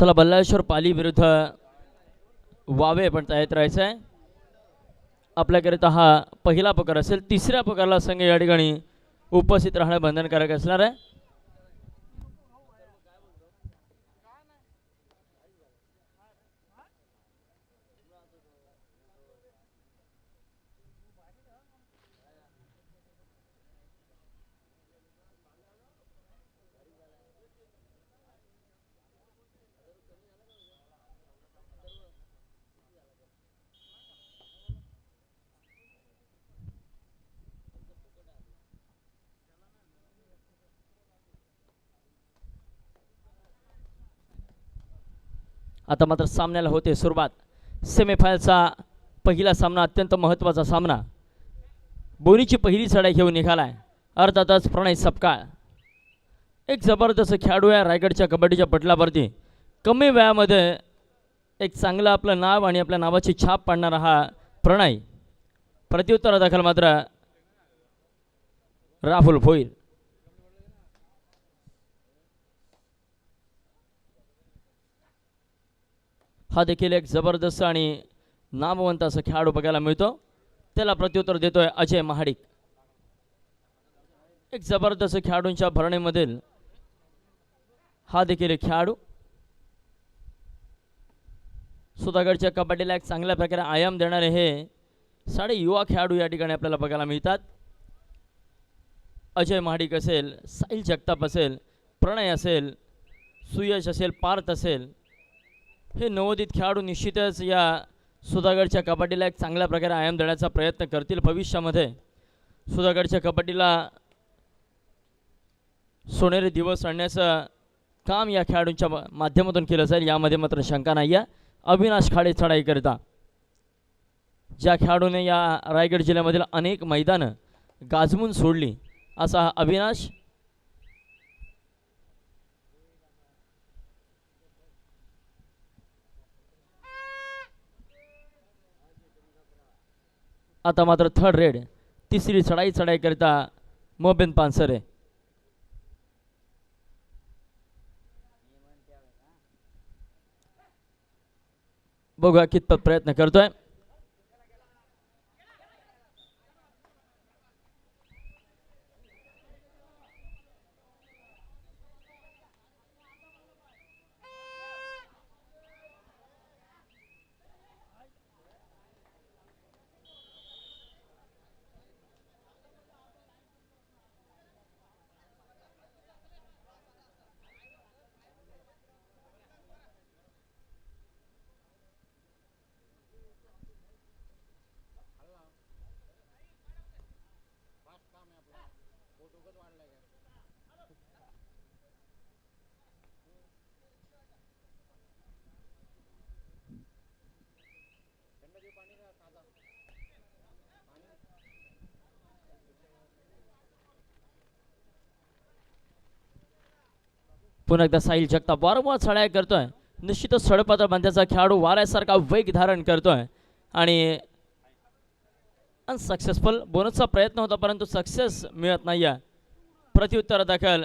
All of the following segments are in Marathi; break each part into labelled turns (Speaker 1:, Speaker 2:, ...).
Speaker 1: चला बल्लाळेश्वर पाली विरुद्ध वावे पण तयार राहायचं आहे आपल्याकरिता हा पहिला प्रकार असेल तिसऱ्या प्रकारला संघ या ठिकाणी उपस्थित राहणं बंधनकारक असणार आहे. आता मात्र सामन्याला होते सुरुवात. सेमीफायनलचा पहिला सामना अत्यंत महत्त्वाचा सामना. बोनीची पहिली चढाई घेऊन निघालाय. अर्थातच प्रणय सपकाळ. एक जबरदस्त खेळाडू आहे रायगडच्या कबड्डीच्या पटलावरती. कमी वयामध्ये एक चांगलं आपलं नाव आणि आपल्या नावाची छाप पाडणारा हा प्रणय. प्रत्युत्तरादाखल मात्र राहुल भोईर हा देखील एक जबरदस्त आणि नामवंत असा खेळाडू बघायला मिळतो. त्याला प्रत्युत्तर देतोय अजय महाडिक. एक जबरदस्त खेळाडूंच्या भरणीमधील हा देखील एक खेळाडू. सुधागडच्या कबड्डीला एक चांगल्या प्रकारे आयाम देणारे हे साडे युवा खेळाडू या ठिकाणी आपल्याला बघायला मिळतात. अजय महाडिक असेल साहिल जगताप असेल प्रणय असेल सुयश असेल पार्थ असेल हे नवोदित खेळाडू निश्चितच या सुधागडच्या कबड्डीला एक चांगल्या प्रकारे आयाम देण्याचा प्रयत्न करतील भविष्यामध्ये. सुधागडच्या कबड्डीला सोनेरी दिवस आणण्याचं काम या खेळाडूंच्या माध्यमातून केलं जाईल यामध्ये मात्र शंका नाही आहे अविनाश खाडे चढाईकरिता. ज्या खेळाडूने या रायगड जिल्ह्यामधील अनेक मैदानं गाजवून सोडली असा हा अविनाश आता मात्र थर्ड रेड तिसरी चढाई चढाई करता पानसरे. बघूया कितपत प्रयत्न करतोय. पुन्हा एकदा साहिल जगताप वारंवार चढाई करतोय. निश्चितच सडपात्र बांध्याचा खेळाडू वाऱ्यासारखा वेग धारण करतोय. आणि अनसक्सेसफुल बोनसचा प्रयत्न होता परंतु सक्सेस मिळत नाही आहे प्रत्युत्तर दाखल.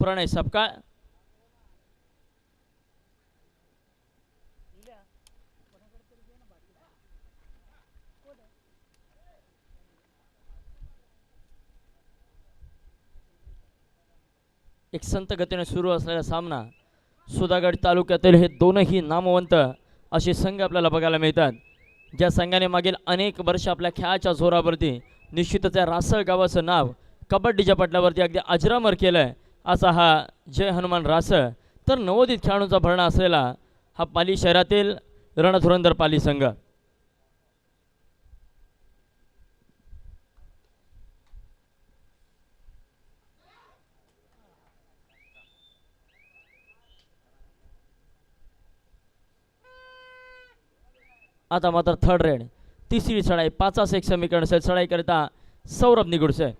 Speaker 1: प्रणय सपकाळ. एक संत गतीने सुरू असलेला सामना सुधागड तालुक्यातील हे दोनही नामवंत असे संघ आपल्याला बघायला मिळतात. ज्या संघाने मागील अनेक वर्ष आपल्या खेळाच्या जोरावरती निश्चितच या रासळ गावाचं नाव कबड्डीच्या पटलावरती अगदी अजरामर केलं आहे असा हा जय हनुमान रासळ. तर नवोदित खेळाडूंचा भरणा असलेला हा पाली शहरातील रणधुरंदर पाली संघ. आता मात्र थर्ड रेड तिसरी चढाई पाचास एक समीकरण असेल. चढाईकरिता सौरभ निगुडसे.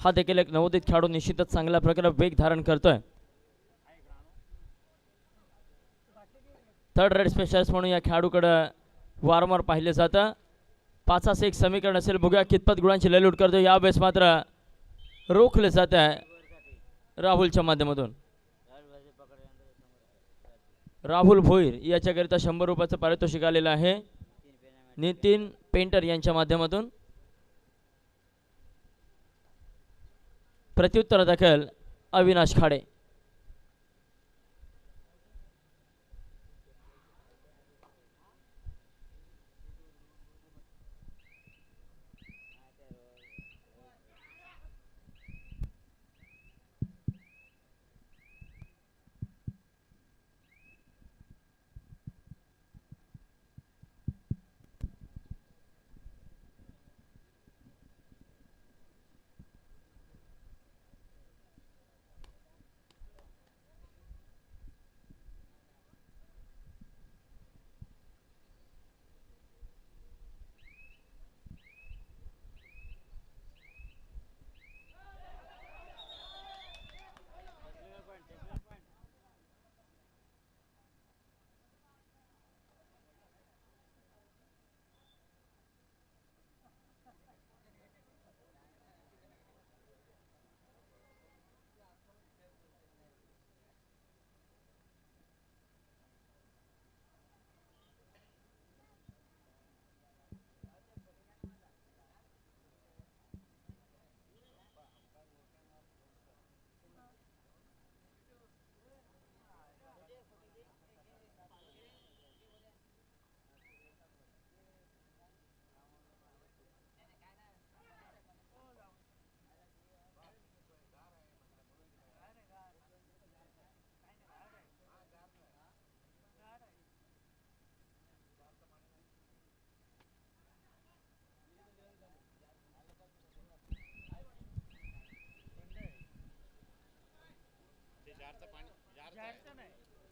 Speaker 1: हा देखील एक नवोदित खेळाडू निश्चितच चांगल्या प्रकारे वेग धारण करतोय. थर्ड रेड स्पेशलिस्ट म्हणून या खेळाडूकडं वारंवार पाहिलं जातं. पाचास एक समीकरण असेल. बघूया कितपत गुणांची ललूट करतो यावेळेस मात्र रोखले जात आहे राहुलच्या माध्यमातून. राहुल भोईर याच्याकरिता शंभर रुपयाचं पारितोषिक आलेलं आहे. नितीन पेंटर यांच्या माध्यमातून. प्रत्युत्तर दाखल अविनाश खाडे.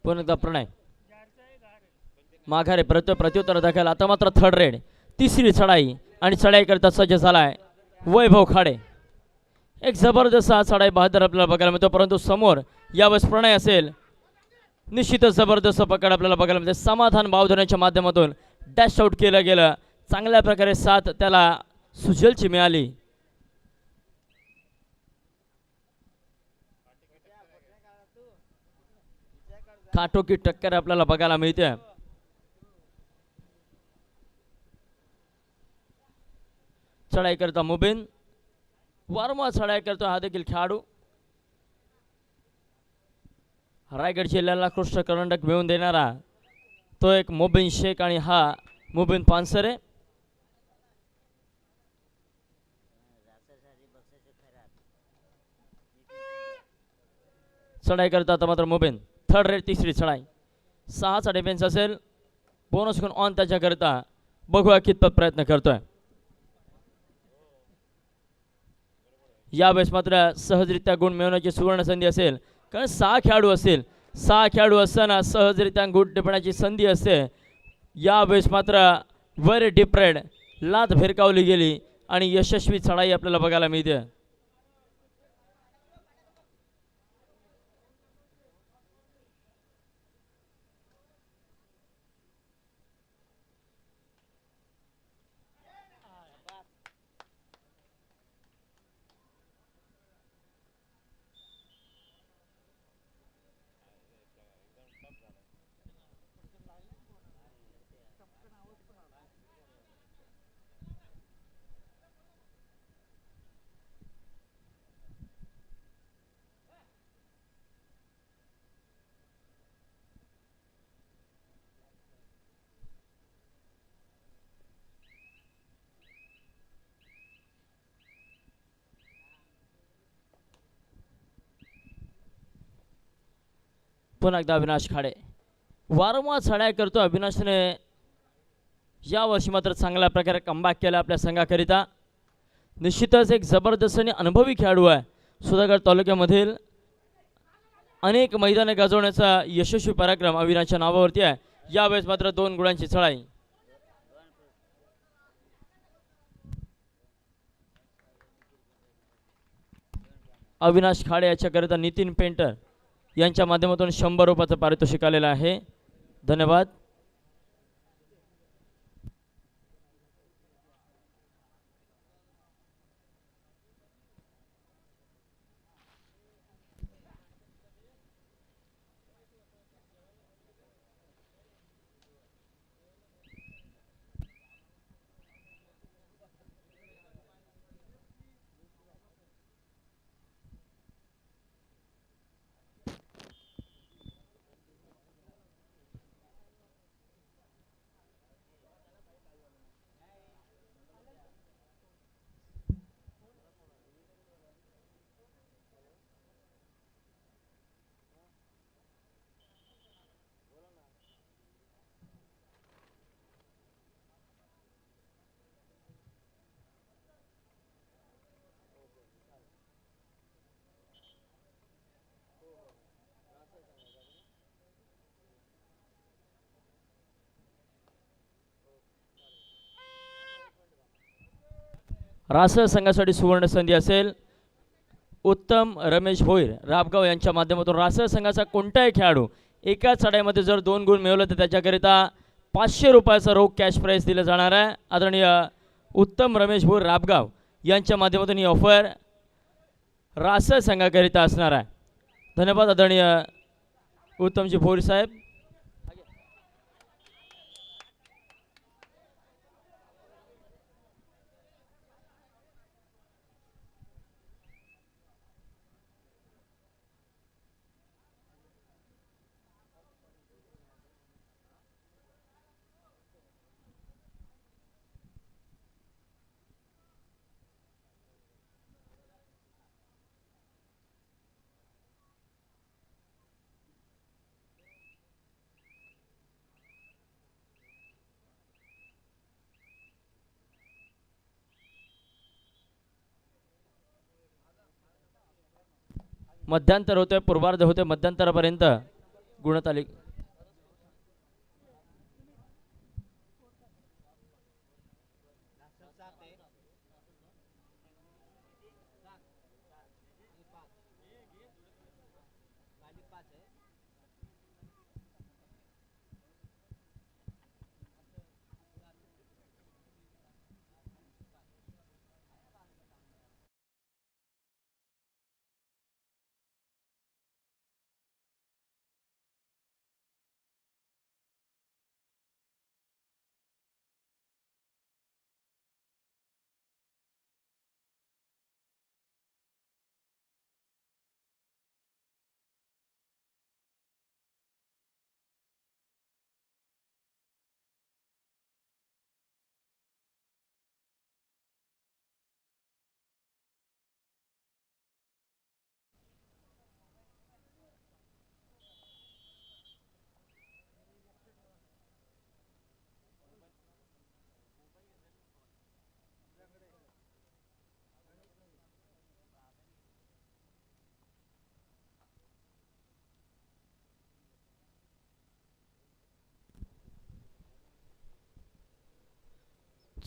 Speaker 1: पुन्हा एकदा प्रणय माघारे प्रत प्रत्युत्तर दाखल. आता मात्र थर्ड रेड तिसरी चढाई आणि चढाई करता सज्ज झालाय वैभव खाडे. एक जबरदस्त हा चढाई बहादर आपल्याला बघायला मिळतो परंतु समोर यावेळेस प्रणय असेल. निश्चितच जबरदस्त पकड आपल्याला बघायला मिळते. समाधान भावधनाच्या माध्यमातून डॅश आउट केलं गेलं. चांगल्या प्रकारे साथ त्याला सुजलची मिळाली. काटोकी टक्कर आपल्याला बघायला मिळते. चढाई करता मुबीन. वारंवार चढाई करतो हा देखील खेळाडू. रायगड जिल्ह्याला कृष्ण करंडक मिळवून देणारा तो एक मुबीन शेख आणि हा मुबीन पानसरे. चढाई करता आता मात्र मुबीन. थर्ड रेड तिसरी चढाई. सहाचा डिफेन्स असेल बोनस घेऊन ऑन त्याच्याकरिता बघूया कितपत प्रयत्न करतोय. यावेळेस मात्र सहजरित्या गुण मिळवण्याची सुवर्ण संधी असेल. कारण सहा खेळाडू असेल सहा खेळाडू असताना सहजरित्या गुण टिपण्याची संधी असते. यावेळेस मात्र वर डिप्रेड लात भिरकावली गेली आणि यशस्वी चढाई आपल्याला बघायला मिळते. पुन्हा एकदा अविनाश खाडे. वारंवार चढाई करतो अविनाशने. यावर्षी मात्र चांगल्या प्रकारे कमबॅक केला आपल्या संघाकरिता. निश्चितच एक जबरदस्त आणि अनुभवी खेळाडू आहे सुधागड तालुक्यामधील अनेक मैदाने गाजवण्याचा यशस्वी पराक्रम अविनाशच्या नावावरती आहे. यावेळेस मात्र दोन गुणांची चढाई. अविनाश खाडे याच्याकरिता नितीन पेंटर. यांच्या माध्यमातून शंभर रुपयाचं पारितोषिक आलेलं आहे. धन्यवाद. रासळ संघासाठी सुवर्ण संधी असेल. उत्तम रमेश भोईर राबगाव यांच्या माध्यमातून रासळ संघाचा कोणताही खेळाडू एकाच चढाईमध्ये जर दोन गुण मिळवलं तर त्याच्याकरिता पाचशे रुपयाचा रोख कॅश प्राईज दिलं जाणार आहे. आदरणीय उत्तम रमेश भोईर राबगाव यांच्या माध्यमातून ही ऑफर रासळ संघाकरिता असणार आहे. धन्यवाद आदरणीय उत्तमजी भोईर साहेब. मध्यांतर होते पूर्वार्ध होते मध्यांतरापर्यंत गुणतालिका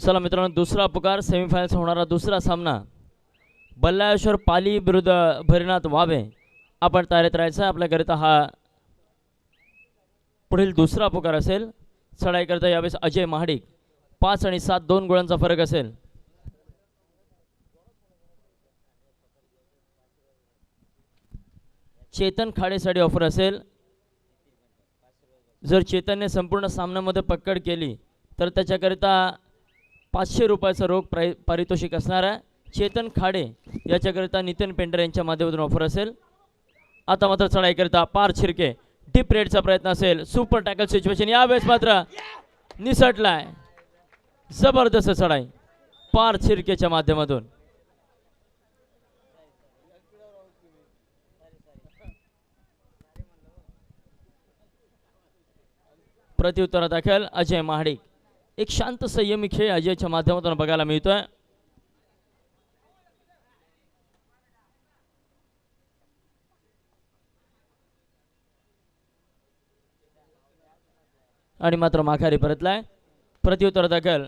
Speaker 1: चला मित्रांनो दुसरा पुकार सेमीफायनल्स होणारा दुसरा सामना. बल्लाळेश्वर पाली विरुद्ध भरीनाथ वावे. आपण तयारीत राहायचं आपल्याकरिता हा पुढील दुसरा पुकार असेल. चढाईकरिता यावेळेस अजय महाडिक. पाच आणि सात दोन गोळ्यांचा फरक असेल. चेतन खाडेसाठी ऑफर असेल. जर चेतनने संपूर्ण सामन्यामध्ये पकड केली तर त्याच्याकरिता पाचशे रुपयाचं रोख प्राय पारितोषिक असणार आहे चेतन खाडे याच्याकरिता नितीन पेंडर यांच्या माध्यमातून ऑफर असेल. आता मात्र चढाईकरिता पार छिरके डीप रेडचा प्रयत्न असेल. सुपर टॅकल सिच्युएशन यावेळेस मात्र निसटलाय. जबरदस्त चढाई पार छिरकेच्या माध्यमातून. प्रत्युत्तरादाखल अजय महाडिक. एक शांत संयमी खेळ अजयच्या माध्यमातून बघायला मिळतोय. आणि मात्र माघारी परतलाय. प्रत्युत्तर दाखल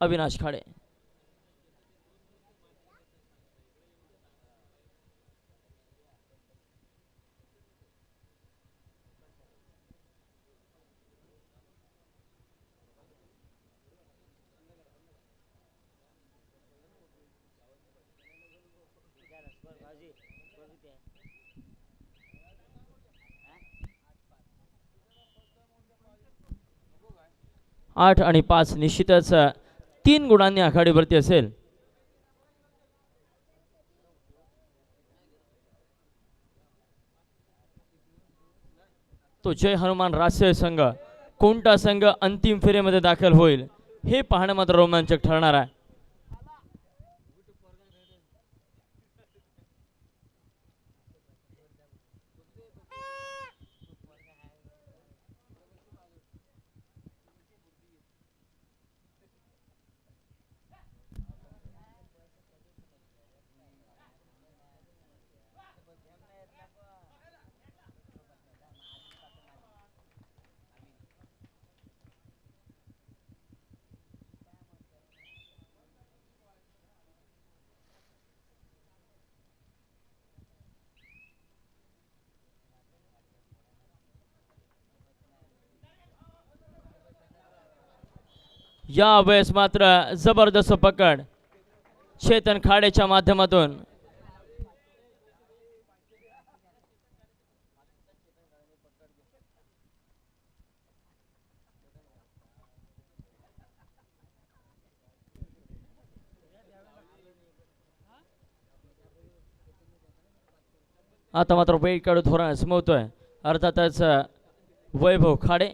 Speaker 1: अविनाश खाडे. आठ आणि पाच निश्चितच तीन गुणांनी आघाडीवरती असेल. तो जय हनुमान राष्ट्रीय संघ कोणता संघ अंतिम फेरीमध्ये दाखल होईल हे पाहणं मात्र रोमांचक ठरणार आहे. या वेळेस मात्र जबरदस्त पकड. चेतन खाडेच्या माध्यमातून. आता मात्र वेळ काढू धोरण समवतोय अर्थातच वैभव खाडे.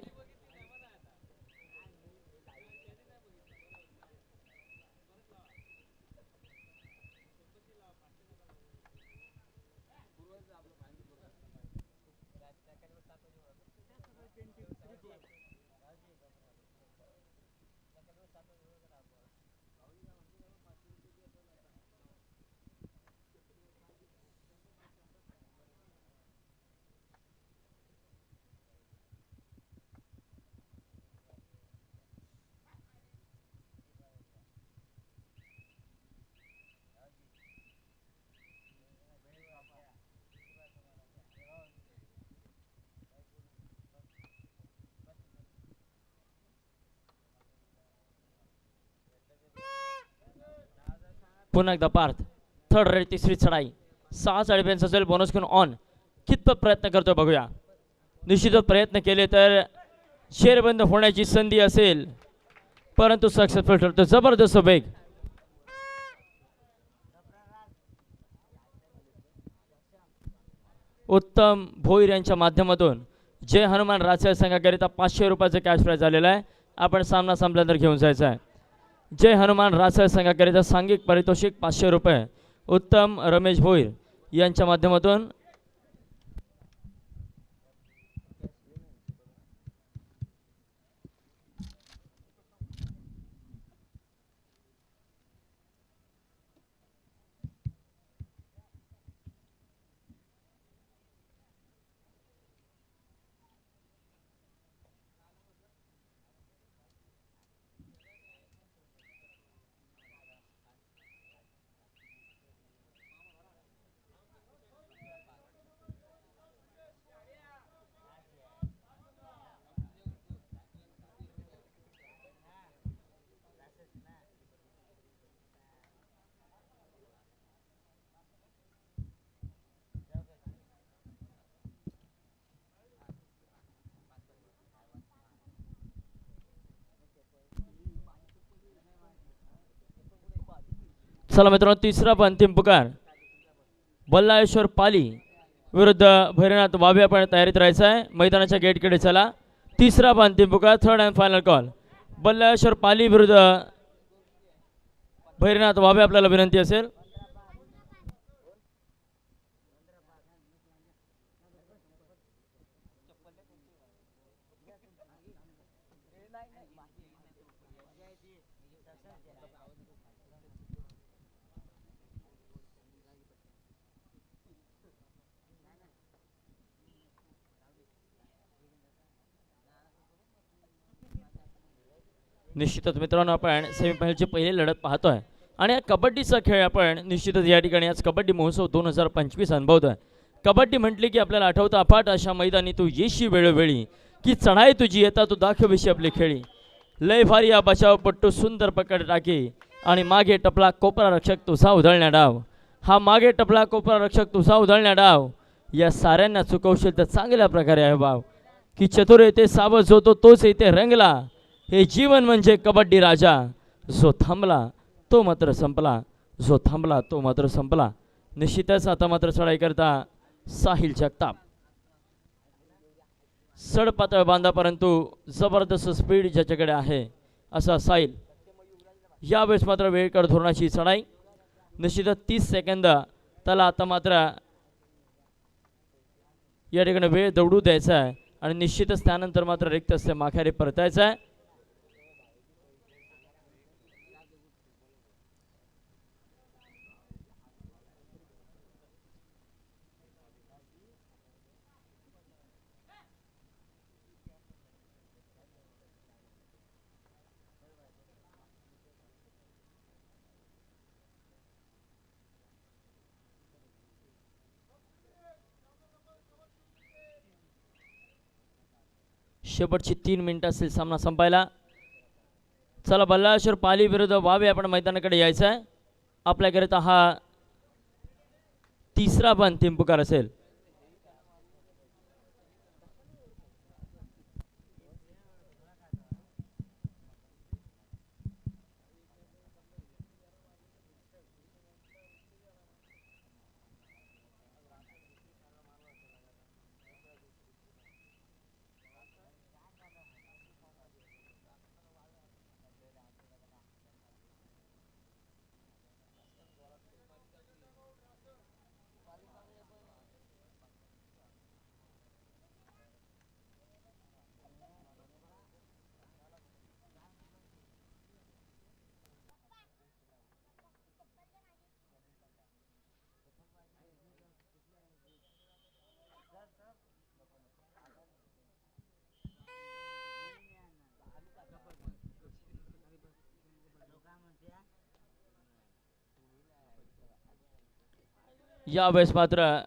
Speaker 1: पुन्हा एकदा पार्थ. थर्ड रेड तिसरी चढाई. सहा साडेपर्यंत असेल बोनस घेऊन ऑन कितपत प्रयत्न करतो बघूया. निश्चितच प्रयत्न केले तर शेरबंद होण्याची संधी असेल. परंतु सक्सेसफुल ठरतो जबरदस्त वेग. उत्तम भोईर यांच्या माध्यमातून जय हनुमान राजशाही संघाकरिता पाचशे रुपयाचं कॅश प्राईज झालेलं आहे. आपण सामना संपल्यानंतर घेऊन जायचा आहे. जय हनुमान रासळ संघाकरिता सांघिक पारितोषिक पाचशे रुपये. उत्तम रमेश भोईर यांच्या माध्यमातून चला मित्रांनो तिसरा पण अंतिम पुकार. बल्लाळेश्वर पाली विरुद्ध भैरनाथ वाभे आपण तयारीत राहायचं आहे. मैदानाच्या गेटकडे चला. तिसरा पण अंतिम पुकार third and final call Ballaleshwar Pali विरुद्ध भैरनाथ वाभे आपल्याला विनंती असेल. निश्चितच मित्रांनो आपण सेमीफायनलची पहिली लढत पाहतोय. आणि या कबड्डीचा खेळ आपण निश्चितच या ठिकाणी आज कबड्डी महोत्सव दोन हजार पंचवीस अनुभवतोय. कबड्डी म्हटली की आपल्याला आठवतं अफाट अशा मैदानी तू येशी वेळोवेळी की चढाई तुझी येता तू दाखविशी आपली खेळी. लय भारी या बचाव पट्टू सुंदर पकड टाकी. आणि मागे टपला कोपरा रक्षक तुझा उधळण्या डाव. हा मागे टपला कोपरा रक्षक तुझा उधळण्या डाव. या साऱ्यांना चुकवशील तर चांगल्या प्रकारे आहे भाव की चतुर येते सावज होतो तोच येते रंगला. हे जीवन म्हणजे कबड्डी राजा. जो थांबला तो मात्र संपला. जो थांबला तो मात्र संपला. निश्चितच आता मात्र चढाई करता साहिल जगताप. सड पातळ बांधा परंतु जबरदस्त स्पीड ज्याच्याकडे आहे असा साहिल यावेळेस मात्र वेळकर धोरणाची चढाई निश्चितच तीस सेकंद त्याला आता मात्र या ठिकाणी वेळ दौडू द्यायचा आहे. आणि निश्चितच त्यानंतर मात्र रिक्त असते माघारी परतायचं आहे. शेवटची तीन मिनटं असतील सामना संपायला. चला बल्लाश्वर पाली विरुद्ध वावे आपण मैदानाकडे यायचं आहे आपल्याकरिता हा तिसरा पण तीन पुकार असेल. यावेळेस मात्र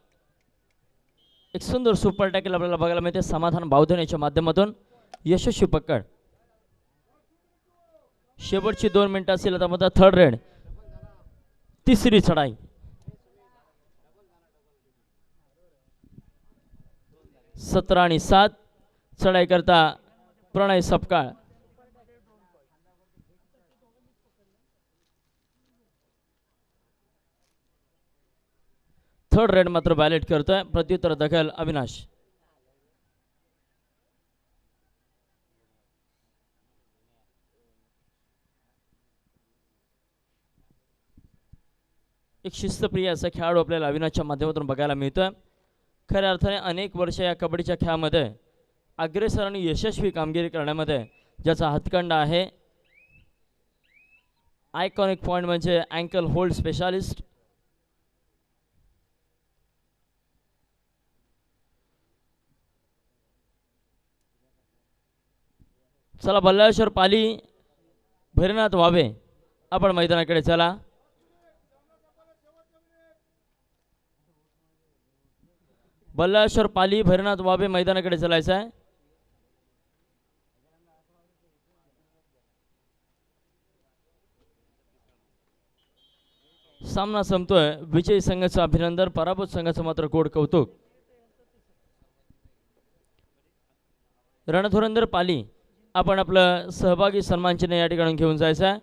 Speaker 1: एक सुंदर सुपर टॅकल आपल्याला बघायला मिळते. समाधान बावधन याच्या माध्यमातून. यशस्वी पकड. शेवटची दोन मिनिटं असतील आता मात्र थर्ड रेड तिसरी चढाई. सतरा आणि सात. चढाई करता प्रणय सपकाळ. थर्ड रेड मात्र बॅलेट करतोय. प्रत्युत्तर दखल अविनाश. एक शिस्तप्रिय असा खेळाडू आपल्याला अविनाशच्या माध्यमातून बघायला मिळतोय. खऱ्या अर्थाने अनेक वर्ष या कबड्डीच्या खेळामध्ये अग्रेसर आणि यशस्वी कामगिरी करण्यामध्ये ज्याचा हातखंडा आहे. आयकॉनिक पॉईंट म्हणजे अँकल होल्ड स्पेशालिस्ट चला बल्लाळेश्वर पाली भैरनाथ वावे. आपण मैदानाकडे चला. बल्लाळेश्वर पाली भैरनाथ वावे मैदानाकडे चलायचं आहे. सामना संपतोय. विजयी संघाचं अभिनंदन पराभूत संघाचं मात्र गोड कौतुक. रणधुरंदर पाली आपण आपलं सहभागी सन्मानचिन्ह या ठिकाणी घेऊन जायचं आहे.